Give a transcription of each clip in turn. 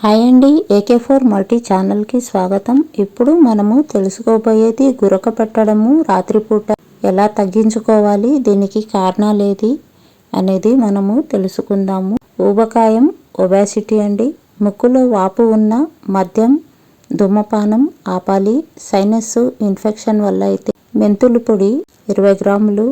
Hi అండి AK four multi ఛానల్కి స్వాగతం. ఇప్పుడు మనము తెలుసుకోబోయేది గురక పెట్టడము రాత్రిపూట ఎలా తగ్గించుకోవాలి దీనికి కారణాలేది అనేది మనము తెలుసుకుందాము. ఊబకాయం ఒబాసిటీ అండి. ముక్కులో వాపు ఉన్న మద్యం ధూమపానం ఆపాలి. సైనస్ ఇన్ఫెక్షన్ వల్ల అయితే మెంతులు పొడి ఇరవై గ్రాములు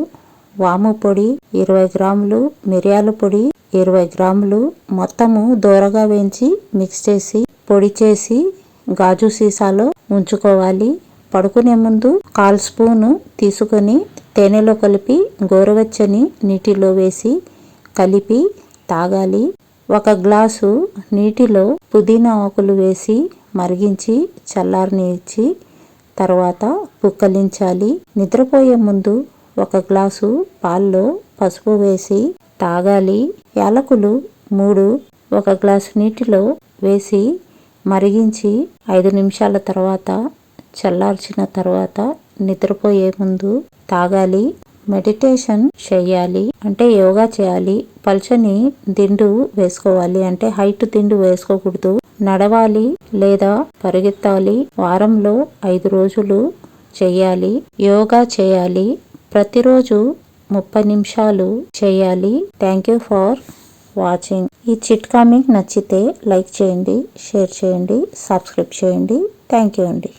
వాము పొడి ఇరవై గ్రాములు మిరియాల పొడి ఇరవై గ్రాములు మొత్తము దోరగా వేయించి మిక్స్ చేసి పొడి చేసి గాజు సీసాలో ఉంచుకోవాలి. పడుకునే ముందు కాల్ స్పూను తీసుకొని తేనెలో కలిపి గోరువెచ్చని నీటిలో వేసి కలిపి తాగాలి. ఒక గ్లాసు నీటిలో పుదీనా ఆకులు వేసి మరిగించి చల్లారనిచ్చి తర్వాత పుక్కలించాలి. నిద్రపోయే ముందు ఒక గ్లాసు పాల్లో పసుపు వేసి తాగాలి. యాలకులు మూడు ఒక గ్లాసు నీటిలో వేసి మరిగించి ఐదు నిమిషాల తర్వాత చల్లార్చిన తర్వాత నిద్రపోయే ముందు తాగాలి. మెడిటేషన్ చేయాలి అంటే యోగా చేయాలి. పల్చని దిండు వేసుకోవాలి. అంటే హైట్ దిండు వేసుకోకూడదు. నడవాలి లేదా పరిగెత్తాలి. వారంలో ఐదు రోజులు చేయాలి యోగా చేయాలి. ప్రతిరోజు ముప్పై నిమిషాలు చేయాలి. థ్యాంక్ యూ ఫర్ వాచింగ్ ఈ చిట్కా మీకు నచ్చితే లైక్ చేయండి షేర్ చేయండి సబ్స్క్రైబ్ చేయండి. థ్యాంక్ యూ అండి.